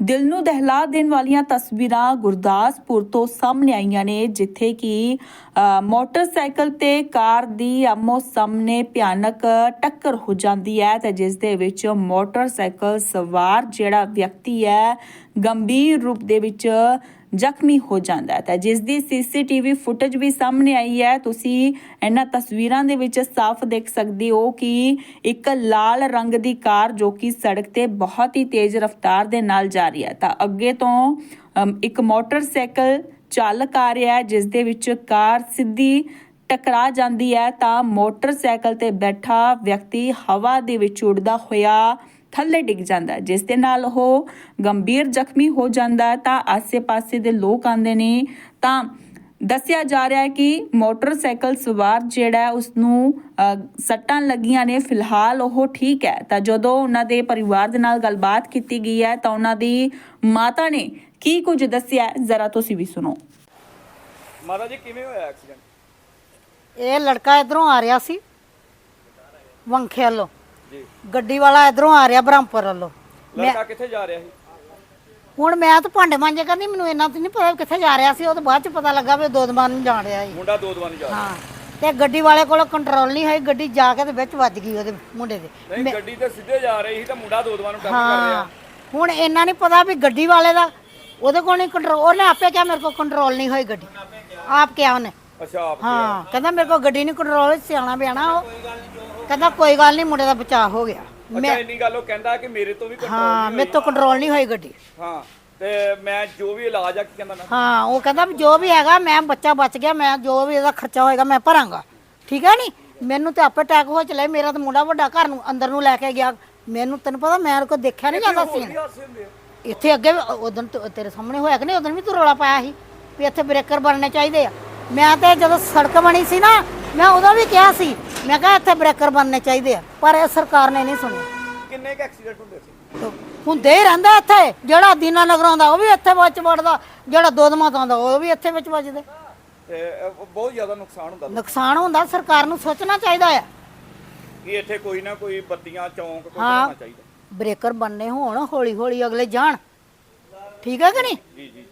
ਦਿਲ ਨੂੰ ਦਹਿਲਾ ਦੇਣ ਵਾਲੀਆਂ ਤਸਵੀਰਾਂ ਗੁਰਦਾਸਪੁਰ ਤੋਂ ਸਾਹਮਣੇ ਆਈਆਂ ਨੇ, ਜਿੱਥੇ ਕਿ ਮੋਟਰਸਾਈਕਲ ਤੇ ਕਾਰ ਦੀ ਆਮੋ ਸਾਹਮਣੇ ਭਿਆਨਕ ਟੱਕਰ ਹੋ ਜਾਂਦੀ ਹੈ ਤੇ ਜਿਸ ਦੇ ਵਿੱਚ ਮੋਟਰਸਾਈਕਲ ਸਵਾਰ ਜਿਹੜਾ ਵਿਅਕਤੀ ਹੈ, ਗੰਭੀਰ ਰੂਪ ਦੇ ਵਿੱਚ ਜ਼ਖਮੀ ਹੋ ਜਾਂਦਾ ਹੈ। ਤਾਂ ਜਿਸ ਦੀ ਸੀਸੀਟੀਵੀ ਫੁਟੇਜ ਵੀ ਸਾਹਮਣੇ ਆਈ ਹੈ, ਤੁਸੀਂ ਇਹਨਾਂ ਤਸਵੀਰਾਂ ਦੇ ਵਿੱਚ ਸਾਫ਼ ਦੇਖ ਸਕਦੇ ਹੋ ਕਿ ਇੱਕ ਲਾਲ ਰੰਗ ਦੀ ਕਾਰ ਜੋ ਕਿ ਸੜਕ ਤੇ ਬਹੁਤ ਹੀ ਤੇਜ਼ ਰਫ਼ਤਾਰ ਦੇ ਨਾਲ ਜਾ ਰਹੀ ਹੈ। ਤਾਂ ਅੱਗੇ ਤੋਂ ਇੱਕ ਮੋਟਰਸਾਈਕਲ ਚਾਲਕ ਆ ਰਿਹਾ ਹੈ, ਜਿਸ ਦੇ ਵਿੱਚ ਕਾਰ ਸਿੱਧੀ ਟਕਰਾ ਜਾਂਦੀ ਹੈ। ਤਾਂ ਮੋਟਰਸਾਈਕਲ ਤੇ ਬੈਠਾ ਵਿਅਕਤੀ ਹਵਾ ਦੇ ਵਿੱਚ ਉੱਡਦਾ ਹੋਇਆ ਥੱਲੇ ਡਿੱਗ ਜਾਂਦਾ ਹੈ, ਜਿਸ ਦੇ ਨਾਲ ਉਹ ਗੰਭੀਰ ਜ਼ਖਮੀ ਹੋ ਜਾਂਦਾ ਹੈ ਤਾਂ ਆਸੇ-ਪਾਸੇ ਦੇ ਲੋਕ ਆਂਦੇ ਨੇ। ਤਾਂ ਦੱਸਿਆ ਜਾ ਰਿਹਾ ਹੈ ਕਿ ਮੋਟਰਸਾਈਕਲ ਸਵਾਰ ਜਿਹੜਾ ਉਸ ਨੂੰ ਸੱਟਾਂ ਲੱਗੀਆਂ ਨੇ। ਫਿਲਹਾਲ ਉਹ ਠੀਕ ਹੈ। ਤਾਂ ਜਦੋਂ ਉਹਨਾਂ ਦੇ ਪਰਿਵਾਰ ਦੇ ਨਾਲ ਗੱਲਬਾਤ ਕੀਤੀ ਗਈ ਹੈ ਤਾਂ ਉਹਨਾਂ ਦੀ ਮਾਤਾ ਨੇ ਕੀ ਕੁਝ ਦੱਸਿਆ ਹੈ, ਜ਼ਰਾ ਤੁਸੀਂ ਵੀ ਸੁਣੋ। ਮਾਤਾ ਜੀ ਕਿਵੇਂ ਹੋਇਆ ਐਕਸੀਡੈਂਟ? ਇਹ ਲੜਕਾ ਇਧਰੋਂ ਆ ਰਿਹਾ ਸੀ। ਵੰਖੇ ਵੱਲੋਂ। ਜੀ। ਗੱਡੀ ਵਾਲਾ ਇਧਰੋਂ ਆ ਰਿਹਾ ਬ੍ਰਹਮਪੁਰ ਵੱਲੋਂ। ਮੈਂ ਲੜਕਾ ਕਿੱਥੇ ਜਾ ਰਿਹਾ ਸੀ? ਹੁਣ ਮੈਂ ਤਾਂ ਭਾਂਡੇ ਮਾਂਜੇ ਕਹਿੰਦੀ ਮੈਨੂੰ ਇੰਨਾ ਤਾਂ ਨਹੀਂ ਪਤਾ ਕਿੱਥੇ ਜਾ ਰਿਹਾ ਸੀ ਉਹ ਤਾਂ ਬਾਅਦ ਚ ਪਤਾ ਲੱਗਾ ਵੀ ਦੋਦਮਾਨ ਨੂੰ ਜਾ ਰਿਹਾ ਸੀ। ਮੁੰਡਾ ਦੋ ਦਵਾਨ ਜਾ ਰਿਹਾ। ਹਾਂ ਤੇ ਗੱਡੀ ਵਾਲੇ ਕੋਲ ਕੰਟਰੋਲ ਨਹੀਂ ਹੋਈ ਗੱਡੀ ਜਾ ਕੇ ਤੇ ਵਿੱਚ ਵੱਜ ਗਈ ਉਹਦੇ ਮੁੰਡੇ ਦੇ। ਨਹੀਂ ਗੱਡੀ ਤੇ ਸਿੱਧੇ ਜਾ ਰਹੀ ਸੀ ਤਾਂ ਮੁੰਡਾ ਦੋ ਦਵਾਨ ਨੂੰ ਟੱਕਰ ਕਰ ਰਿਹਾ। ਹੁਣ ਇੰਨਾ ਨਹੀਂ ਪਤਾ ਵੀ ਗੱਡੀ ਵਾਲੇ ਦਾ ਉਹਦੇ ਕੋਲ ਨਹੀਂ ਕੰਟਰੋਲ ਉਹਨੇ ਆਪੇ ਕਿਹਾ ਮੇਰੇ ਕੋਲ ਕੰਟਰੋਲ ਨਹੀਂ ਹੋਈ ਗੱਡੀ। ਆਪ ਕਿਹਾ। ਉਹਨੇ। ਅੱਛਾ ਆਪ ਹਾਂ ਕਹਿੰਦਾ ਮੇਰੇ ਕੋਲ ਗੱਡੀ ਨਹੀਂ ਕੰਟਰੋਲ ਸਿਆਣਾ ਬਿਆਣਾ ਉਹ। ਕਹਿੰਦਾ ਕੋਈ ਗੱਲ ਨਹੀਂ ਮੁੰਡੇ ਦਾ ਬਚਾਅ ਹੋ ਗਿਆ। ਅੱਛਾ ਇੰਨੀ ਗੱਲ ਉਹ ਕਹਿੰਦਾ ਕਿ ਮੇਰੇ ਤੋਂ ਵੀ ਕੰਟਰੋਲ ਹਾਂ ਮੇਰੇ ਤੋਂ ਕੰਟਰੋਲ ਨਹੀਂ ਹੋਈ ਗੱਡੀ। ਹਾਂ ਤੇ ਮੈਂ ਜੋ ਵੀ ਇਲਾਜ ਆ ਕੀ ਕਹਿੰਦਾ ਹਾਂ ਉਹ ਕਹਿੰਦਾ ਵੀ ਜੋ ਵੀ ਹੈਗਾ ਮੈਂ ਬੱਚਾ ਬਚ ਗਿਆ ਮੈਂ ਜੋ ਵੀ ਇਹਦਾ ਖਰਚਾ ਹੋਏਗਾ ਮੈਂ ਭਰਾਂਗਾ। ਠੀਕ ਹੈ ਨਹੀਂ? ਮੈਨੂੰ ਤੇ ਆਪੇ ਅਟੈਕ ਹੋ ਚਲੇ ਮੇਰਾ ਤਾਂ ਮੁੰਡਾ ਵੱਡਾ ਘਰ ਨੂੰ ਅੰਦਰ ਨੂੰ ਲੈ ਕੇ ਗਿਆ। ਮੈਨੂੰ ਤੈਨੂੰ ਪਤਾ ਮੈਂ ਕੋ ਦੇਖਿਆ ਨਹੀਂ ਜਾਂਦਾ ਸੀ। ਹਾਸੇ ਹੁੰਦੇ ਆ। ਇੱਥੇ ਅੱਗੇ ਉਦੋਂ ਤੇਰੇ ਸਾਹਮਣੇ ਹੋਇਆ ਕਿ ਨਹੀਂ? ਉਦੋਂ ਵੀ ਤੂੰ ਰੌਲਾ ਪਾਇਆ ਸੀ ਵੀ ਇੱਥੇ ਬ੍ਰੇਕਰ ਬਣਨੇ ਚਾਹੀਦੇ ਆ। ਮੈਂ ਤੇ ਜਦੋਂ ਸੜਕ ਬਣੀ ਸੀ ਨਾ ਮੈਂ ਉਦੋਂ ਵੀ ਕਿਹਾ ਸੀ ਮੈਂ ਕਿਹਾ ਇੱਥੇ ਬ੍ਰੇਕਰ ਬਣਨੇ ਚਾਹੀਦੇ ਆ ਪਰ ਇਹ ਸਰਕਾਰ ਨੇ ਨਹੀਂ ਸੁਣਿਆ। ਕਿੰਨੇ ਕ ਐਕਸੀਡੈਂਟ ਹੁੰਦੇ ਸੀ? ਹੁੰਦੇ ਹੀ ਰਹਿੰਦਾ ਇੱਥੇ ਜਿਹੜਾ ਦੀਨਾ ਨਗਰ ਆਉਂਦਾ ਉਹ ਵੀ ਇੱਥੇ ਵਿੱਚ ਵੜਦਾ ਜਿਹੜਾ ਦੋਦਮਾ ਤੋਂ ਆਉਂਦਾ ਉਹ ਵੀ ਇੱਥੇ ਵਿੱਚ ਵੱਜਦੇ। ਤੇ ਅਹ, ਬਹੁਤ ਜ਼ਿਆਦਾ ਨੁਕਸਾਨ ਹੁੰਦਾ। ਨੁਕਸਾਨ ਹੁੰਦਾ ਸਰਕਾਰ ਨੂੰ ਸੋਚਣਾ ਚਾਹੀਦਾ ਆ। ਕਿ ਇੱਥੇ ਕੋਈ ਨਾ ਕੋਈ ਬੱਤੀਆਂ ਚੌਂਕ ਕੋਈ ਹਾਂ। ਚਾਹੀਦਾ। ਬ੍ਰੇਕਰ ਬਣਨੇ ਹੋਣ ਹੌਲੀ ਹੌਲੀ ਅਗਲੇ ਜਾਣ। ਠੀਕ ਹੈ ਕਿ ਨਹੀਂ? ਜੀ ਜੀ ਜੀ।